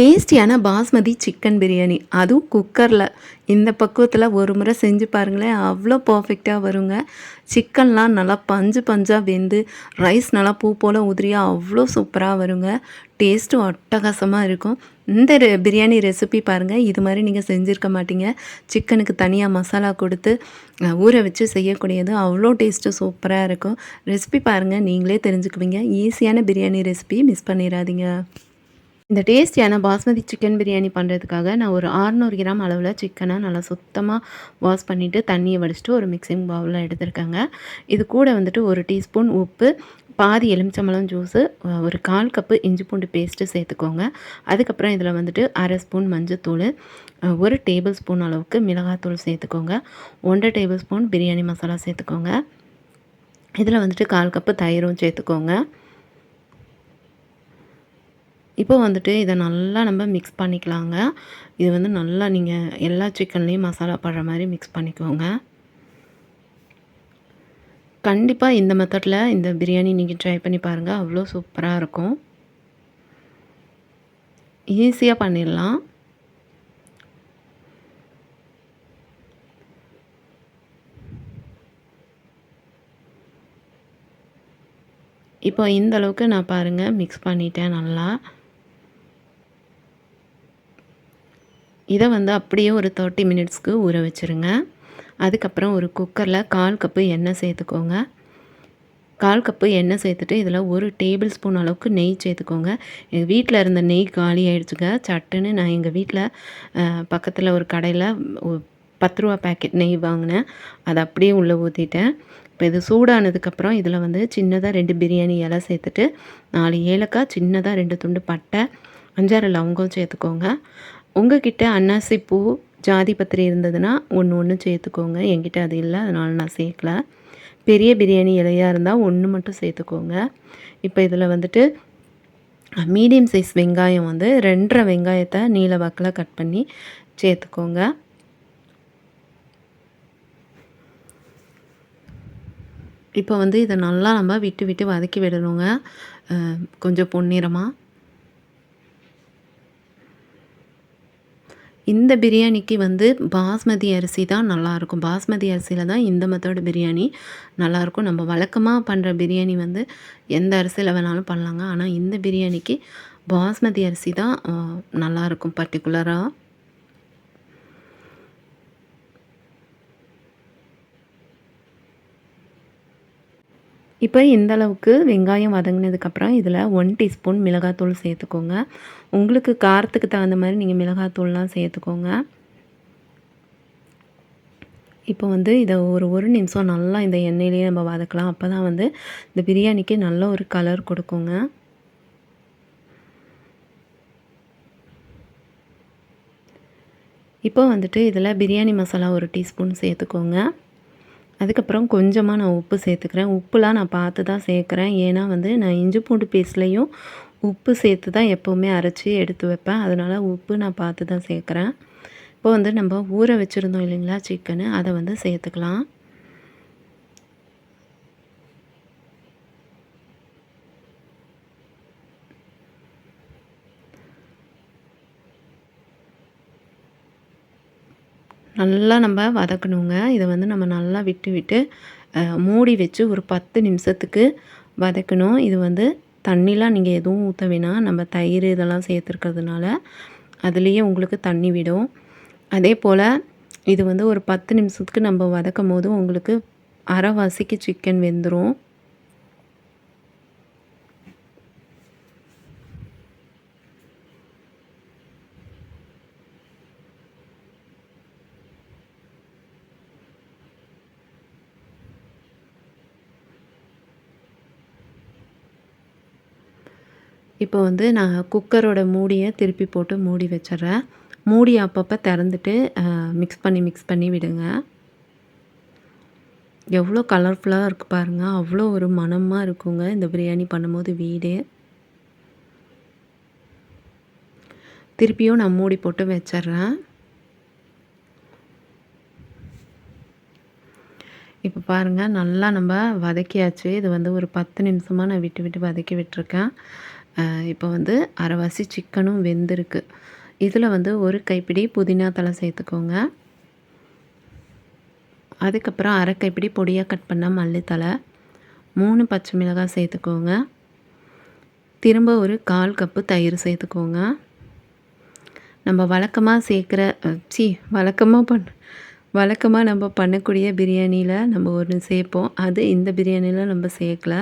டேஸ்டியான பாஸ்மதி சிக்கன் பிரியாணி. அதுவும் குக்கரில் இந்த பக்குவத்தில் ஒரு முறை செஞ்சு பாருங்களேன். அவ்வளோ பர்ஃபெக்டாக வருங்க. சிக்கன்லாம் நல்லா பஞ்சு பஞ்சாக வெந்து ரைஸ் நல்லா பூ போல் உதிரியாக அவ்வளோ சூப்பராக வருங்க. டேஸ்ட்டும் அட்டகாசமாக இருக்கும். இந்த ரெ- பிரியாணி ரெசிபி பாருங்கள் இது மாதிரி நீங்கள் செஞ்சுருக்க மாட்டீங்க. சிக்கனுக்கு தனியாக மசாலா கொடுத்து ஊற வச்சு செய்யக்கூடியது அவ்வளோ டேஸ்ட்டு சூப்பராக இருக்கும். ரெசிபி பாருங்கள் நீங்களே தெரிஞ்சுக்குவீங்க. ஈஸியான பிரியாணி ரெசிபி மிஸ் பண்ணிடாதீங்க. இந்த டேஸ்டியான பாஸ்மதி சிக்கன் பிரியாணி பண்ணுறதுக்காக நான் ஒரு 600 கிராம் அளவில் சிக்கனை நல்லா சுத்தமாக வாஷ் பண்ணிவிட்டு தண்ணியை வடிச்சிட்டு ஒரு மிக்சிங் பவுலில் எடுத்திருக்கேங்க. இது கூட வந்துட்டு ஒரு டீஸ்பூன் உப்பு பாதி எலுமிச்சம்பழம் ஜூஸு ஒரு கால் கப்பு இஞ்சி பூண்டு பேஸ்ட்டு சேர்த்துக்கோங்க. அதுக்கப்புறம் இதில் வந்துட்டு அரை ஸ்பூன் மஞ்சத்தூள் ஒரு டேபிள் ஸ்பூன் அளவுக்கு மிளகாத்தூள் சேர்த்துக்கோங்க. ஒன்றரை டேபிள் ஸ்பூன் பிரியாணி மசாலா சேர்த்துக்கோங்க. இதில் வந்துட்டு கால் கப்பு தயிரும் சேர்த்துக்கோங்க. இப்போ வந்துட்டு இதை நல்லா நம்ம மிக்ஸ் பண்ணிக்கலாங்க. இது வந்து நல்லா நீங்கள் எல்லா சிக்கன்லேயும் மசாலா படுற மாதிரி மிக்ஸ் பண்ணிக்கோங்க. கண்டிப்பாக இந்த மெத்தடில் இந்த பிரியாணி நீங்கள் ட்ரை பண்ணி பாருங்கள் அவ்வளோ சூப்பராக இருக்கும். ஈஸியாக பண்ணிடலாம். இப்போ இந்த அளவுக்கு நான் பாருங்கள் மிக்ஸ் பண்ணிட்டேன் நல்லா. இதை வந்து அப்படியே ஒரு தேர்ட்டி மினிட்ஸ்க்கு ஊற வச்சுருங்க. அதுக்கப்புறம் ஒரு குக்கரில் கால் கப்பு எண்ணெய் சேர்த்துக்கோங்க. கால் கப்பு எண்ணெய் சேர்த்துட்டு இதில் ஒரு டேபிள் ஸ்பூன் அளவுக்கு நெய் சேர்த்துக்கோங்க. எங்கள் வீட்டில் இருந்த நெய் காலி ஆயிடுச்சுங்க. சட்டுன்னு நான் எங்கள் வீட்டில் பக்கத்தில் ஒரு கடையில் பத்து ரூபா பேக்கெட் நெய் வாங்கினேன். அதை அப்படியே உள்ளே ஊற்றிட்டேன் இப்போ இது சூடானதுக்கப்புறம் இதில் வந்து சின்னதாக ரெண்டு பிரியாணி இலை சேர்த்துட்டு நாலு ஏலக்காய் சின்னதாக ரெண்டு துண்டு பட்டை அஞ்சாறு லவங்கம் சேர்த்துக்கோங்க. உங்ககிட்ட அன்னாசி பூ ஜாதி பத்திரி இருந்ததுன்னா ஒன்று ஒன்று சேர்த்துக்கோங்க. என்கிட்ட அது இல்லை அதனால் நான் சேர்க்கல. பெரிய பிரியாணி இலையாக இருந்தால் ஒன்று மட்டும் சேர்த்துக்கோங்க. இப்போ இதில் வந்துட்டு மீடியம் சைஸ் வெங்காயம் வந்து ரெண்டரை வெங்காயத்தை நீல வாக்கில் கட் பண்ணி சேர்த்துக்கோங்க. இப்போ வந்து இதை நல்லா நம்ம விட்டு விட்டு வதக்கி விடணுங்க. கொஞ்சம் பொன்னிறமாக இந்த பிரியாணிக்கு வந்து பாஸ்மதி அரிசி தான் நல்லாயிருக்கும். பாஸ்மதி அரிசியில் தான் இந்த மெத்தட் பிரியாணி நல்லாயிருக்கும். நம்ம வழக்கமாக பண்ணுற பிரியாணி வந்து எந்த அரிசியில் வேணாலும் பண்ணலாங்க. ஆனால் இந்த பிரியாணிக்கு பாஸ்மதி அரிசி தான் நல்லாயிருக்கும் பர்டிகுலராக இப்போ இந்த அளவுக்கு வெங்காயம் வதங்கினதுக்கப்புறம் இதில் ஒன் டீஸ்பூன் மிளகாத்தூள் சேர்த்துக்கோங்க. உங்களுக்கு காரத்துக்கு தகுந்த மாதிரி நீங்கள் மிளகாத்தூள்லாம் சேர்த்துக்கோங்க. இப்போ வந்து இதை ஒரு ஒரு நிமிஷம் நல்லா இந்த எண்ணெயிலேயே நம்ம வதக்கலாம். அப்போ தான் வந்து இந்த பிரியாணிக்கு நல்ல ஒரு கலர் கொடுக்குங்க. இப்போ வந்துட்டு இதில் பிரியாணி மசாலா ஒரு டீஸ்பூன் சேர்த்துக்கோங்க. அதுக்கப்புறம் கொஞ்சமாக நான் உப்பு சேர்த்துக்கிறேன். உப்புலாம் நான் பார்த்து தான் சேர்க்குறேன். ஏன்னா வந்து நான் இஞ்சி பூண்டு பேஸ்ட்லேயும் உப்பு சேர்த்து தான் எப்போவுமே அரைச்சி எடுத்து வைப்பேன். அதனால் உப்பு நான் பார்த்து தான் சேர்க்குறேன். இப்போ வந்து நம்ம ஊற வச்சுருந்தோம் இல்லைங்களா சிக்கனு அதை வந்து சேர்த்துக்கலாம். நல்லா நம்ம வதக்கணுங்க. இதை வந்து நம்ம நல்லா விட்டு விட்டு மூடி வச்சு ஒரு பத்து நிமிஷத்துக்கு வதக்கணும். இது வந்து தண்ணிலாம் நீங்கள் எதுவும் ஊற்ற வேணாம். நம்ம தயிர் இதெல்லாம் சேர்த்துருக்கிறதுனால அதுலேயே உங்களுக்கு தண்ணி விடும். அதே போல் இது வந்து ஒரு பத்து நிமிஷத்துக்கு நம்ம வதக்கும் போது உங்களுக்கு அரைவாசிக்கு சிக்கன் வெந்துடும் இப்போ வந்து நான் குக்கரோட மூடியை திருப்பி போட்டு மூடி வச்சிடுறேன். மூடி அப்பப்போ திறந்துட்டு மிக்ஸ் பண்ணி மிக்ஸ் பண்ணி விடுங்க. எவ்வளோ கலர்ஃபுல்லாக இருக்குது பாருங்கள் அவ்வளோ ஒரு மணமாக இருக்குங்க. இந்த பிரியாணி பண்ணும்போது வீடு. திருப்பியும் நான் மூடி போட்டு வச்சிடுறேன். இப்போ பாருங்கள் நல்லா நம்ம வதக்கியாச்சு. இது வந்து ஒரு பத்து நிமிஷமாக நான் விட்டு விட்டு வதக்கி விட்டுருக்கேன். இப்போ வந்து அரைவாசி சிக்கனும் வெந்திருக்கு. இதில் வந்து ஒரு கைப்பிடி புதினா தலை சேர்த்துக்கோங்க. அதுக்கப்புறம் அரை கைப்பிடி பொடியாக கட் பண்ண மல்லித்தலை மூணு பச்சை மிளகாய் சேர்த்துக்கோங்க. திரும்ப ஒரு கால் கப்பு தயிர் சேர்த்துக்கோங்க. நம்ம வழக்கமாக சேர்க்குற சி வழக்கமாக பண் வழக்கமாக நம்ம பண்ணக்கூடிய பிரியாணியில் நம்ம ஒன்று சேர்ப்போம். அது இந்த பிரியாணியில் நம்ம சேர்க்கல.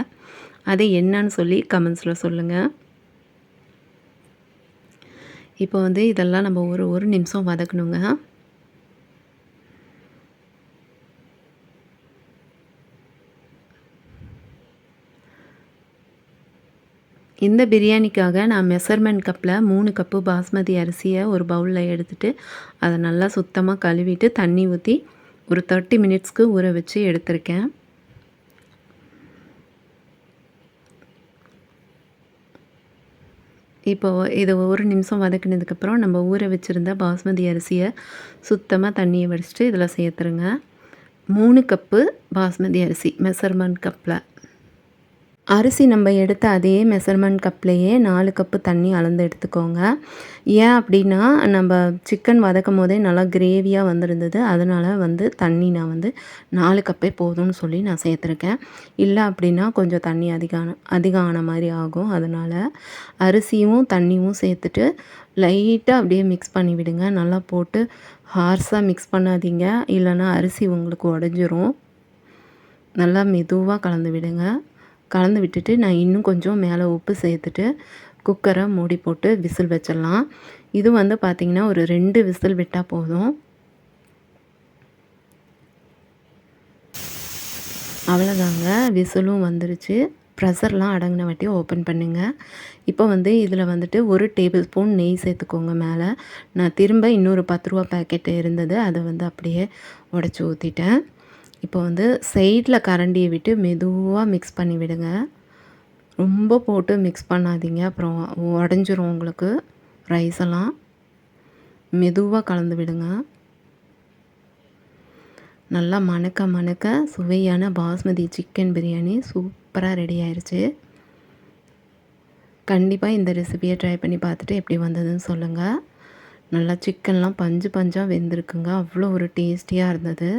அது என்னன்னு சொல்லி கமெண்ட்ஸில் சொல்லுங்கள் இப்போ வந்து இதெல்லாம் நம்ம ஒரு ஒரு நிமிஷம் வதக்கணுங்க. இந்த பிரியாணிக்காக நான் மெஷர்மெண்ட் கப்பில் மூணு கப்பு பாஸ்மதி அரிசியை ஒரு பவுலில் எடுத்துகிட்டு அதை நல்லா சுத்தமாக கழுவிட்டு தண்ணி ஊற்றி ஒரு தேர்ட்டி மினிட்ஸ்க்கு ஊற வச்சு எடுத்திருக்கேன். இப்போது இதை ஒரு நிமிஷம் வதக்கினதுக்கப்புறம் நம்ம ஊற வச்சுருந்த பாஸ்மதி அரிசியை சுத்தமாக தண்ணியை வடிச்சிட்டு இதில் சேர்த்துருங்க. மூணு கப்பு பாஸ்மதி அரிசி மெஷர்மெண்ட் கப்பில். அரிசி நம்ம எடுத்த அதே மெஷர்மெண்ட் கப்லேயே நாலு கப்பு தண்ணி அளந்து எடுத்துக்கோங்க. ஏன் அப்படின்னா நம்ம சிக்கன் வதக்கும் போதே நல்லா கிரேவியாக வந்திருந்தது. அதனால் வந்து தண்ணி நான் வந்து நாலு கப்பே போதும்னு சொல்லி நான் சேர்த்துருக்கேன். இல்லை அப்படின்னா கொஞ்சம் தண்ணி அதிகம் அதிகம் ஆன மாதிரி ஆகும். அதனால் அரிசியும் தண்ணியும் சேர்த்துட்டு லைட்டாக அப்படியே மிக்ஸ் பண்ணி விடுங்க. நல்லா போட்டு ஹார்ஸாக மிக்ஸ் பண்ணாதீங்க. இல்லைன்னா அரிசி உங்களுக்கு உடஞ்சிரும். நல்லா மெதுவாக கலந்து விடுங்க. கலந்து விட்டுட்டு நான் இன்னும் கொஞ்சம் மேலே உப்பு சேர்த்துட்டு குக்கரை மூடி போட்டு விசில் வச்சிடலாம். இது வந்து பார்த்திங்கன்னா ஒரு ரெண்டு விசில் விட்டால் போதும். அவ்வளோதாங்க விசிலும் வந்துருச்சு. ப்ரெஷர்லாம் அடங்கின வாட்டி ஓப்பன் பண்ணுங்கள் இப்போ வந்து இதில் வந்துட்டு ஒரு டேபிள் ஸ்பூன் நெய் சேர்த்துக்கோங்க மேலே. நான் திரும்ப இன்னொரு பத்து ரூபா பேக்கெட்டு இருந்தது. அதை வந்து அப்படியே உடச்சி ஊற்றிட்டேன் இப்போ வந்து சைடில் கரண்டியை விட்டு மெதுவாக மிக்ஸ் பண்ணி விடுங்க. ரொம்ப போட்டு மிக்ஸ் பண்ணாதீங்க. அப்புறம் உடஞ்சிரும் உங்களுக்கு ரைஸ் எல்லாம். மெதுவாக கலந்து விடுங்க. நல்லா மணக்க மணக்க சுவையான பாஸ்மதி சிக்கன் பிரியாணி சூப்பராக ரெடி ஆயிடுச்சு கண்டிப்பாக இந்த ரெசிபியை ட்ரை பண்ணி பார்த்துட்டு எப்படி வந்ததுன்னு சொல்லுங்கள் நல்லா சிக்கன்லாம் பஞ்சு பஞ்சாக வெந்திருக்குங்க. அவ்வளோ ஒரு டேஸ்டியாக இருந்தது.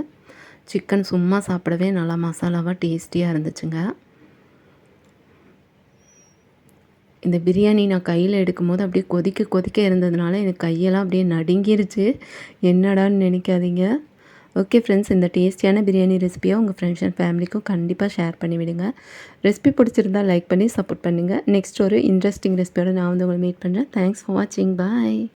சிக்கன் சும்மா சாப்பிடவே நல்லா மசாலாவாக டேஸ்டியாக இருந்துச்சுங்க. இந்த பிரியாணி நான் கையில் எடுக்கும்போது அப்படியே கொதிக்க கொதிக்க இருந்ததுனால எனக்கு கையெல்லாம் அப்படியே நடுங்கிருச்சு. என்னடான்னு நினைக்காதீங்க. ஓகே ஃப்ரெண்ட்ஸ் இந்த டேஸ்டியான பிரியாணி ரெசிபியை உங்கள் ஃப்ரெண்ட்ஸ் அண்ட் ஃபேமிலிக்கும் கண்டிப்பாக ஷேர் பண்ணிவிடுங்க. ரெசிபி பிடிச்சிருந்தால் லைக் பண்ணி சப்போர்ட் பண்ணுங்கள் நெக்ஸ்ட் ஒரு இன்ட்ரெஸ்டிங் ரெசிபியோட நான் வந்து உங்களை மீட் பண்ணுறேன் தேங்க்ஸ் ஃபார் வாட்சிங் பாய்